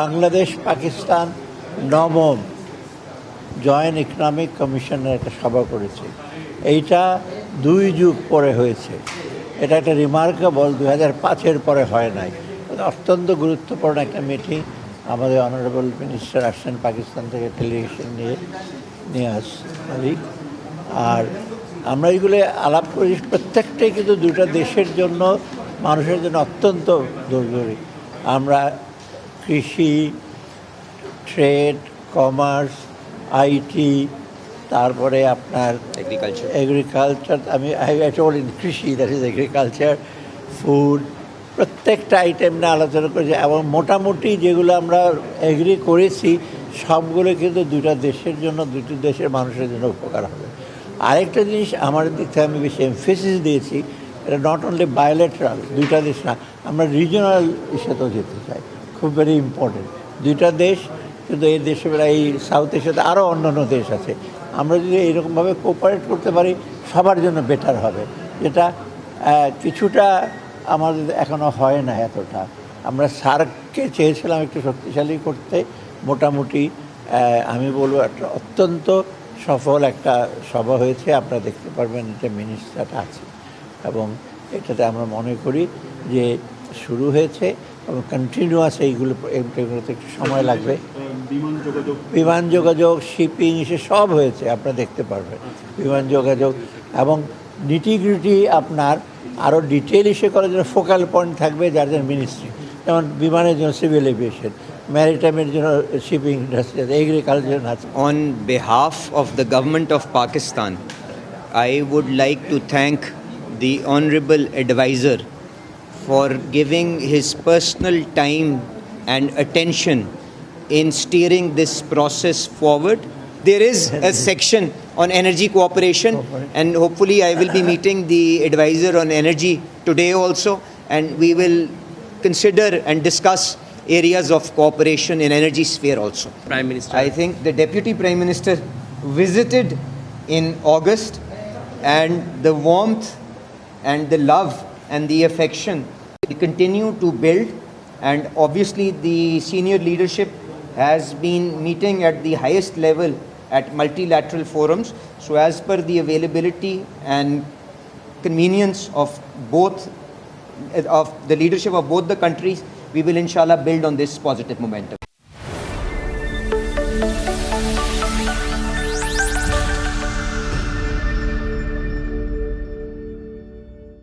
বাংলাদেশ পাকিস্তান নবম joint economic কমিশনের একটা সভা করেছে। এইটা দুই যুগ পরে হয়েছে। এটা একটা রিমার্কেবল দুই হাজার পাঁচের পরে হয় নাই। অত্যন্ত গুরুত্বপূর্ণ একটা মিটিং আমাদের অনারেবল মিনিস্টার আসছেন পাকিস্তান থেকে ডেলিগেশন নিয়ে নিয়ে আসি আর আমরা এগুলো আলাপ করি, প্রত্যেকটাই কিন্তু দুটা দেশের জন্য মানুষের জন্য অত্যন্ত জরুরি। আমরা কৃষি ট্রেড কমার্স আইটি তারপরে আপনার এগ্রিকালচার এগ্রিকালচার আমি বলিনি কৃষি দ্যাট ইজ এগ্রিকালচার ফুড প্রত্যেকটা আইটেম নিয়ে আলোচনা করেছি এবং মোটামুটি যেগুলো আমরা এগ্রি করেছি সবগুলো কিন্তু দুটা দেশের জন্য দুটি দেশের মানুষের জন্য উপকার হবে। আরেকটা জিনিস আমার দিক থেকে আমি বেশি এমফেসিস দিয়েছি এটা নট অনলি বায়োলেটারাল দুইটা দেশ না আমরা রিজনাল ইস্যুতেও যেতে চাই। খুব ভেরি ইম্পর্টেন্ট দুইটা দেশ, কিন্তু এই দেশে এই সাউথ এশিয়াতে আরও অন্যান্য দেশ আছে। আমরা যদি এইরকমভাবে কোঅপারেট করতে পারি, সবার জন্য বেটার হবে। যেটা কিছুটা আমাদের এখনও হয় না এতটা। আমরা সার্ককে চেয়েছিলাম একটু শক্তিশালী করতে। মোটামুটি আমি বলব একটা অত্যন্ত সফল একটা সভা হয়েছে। আপনারা দেখতে পারবেন এটা মিনিস্টারটা আছে। এবং এটাতে আমরা মনে করি যে শুরু হয়েছে এবং কন্টিনিউয়াস এইগুলো এগুলোতে একটু সময় লাগবে। বিমান যোগাযোগ শিপিং সে সব হয়েছে আপনারা দেখতে পারবেন। বিমান যোগাযোগ এবং নিটিগ্রিটি আপনার আরও ডিটেল ইস্যু করার জন্য ফোকাল পয়েন্ট থাকবে যার জন্য মিনিস্ট্রি যেমন বিমানের জন্য সিভিল এভিয়েশন ম্যারিটাইমের জন্য শিপিং ইন্ডাস্ট্রি আছে এগ্রিকালচার আছে On behalf of the government of Pakistan, I would like to thank the honorable advisor for giving his personal time and attention in steering this process forward. There is a section on energy cooperation, and hopefully, I will be meeting the advisor on energy today also, and we will consider and discuss areas of cooperation in energy sphere also. Prime Minister. I think the Deputy Prime Minister visited in August, and the warmth and the love and the affection we continue to build. And obviously, the senior leadership has been meeting at the highest level at multilateral forums. So, as per the availability and convenience of both of the leadership of both the countries, we will inshallah build on this positive momentum.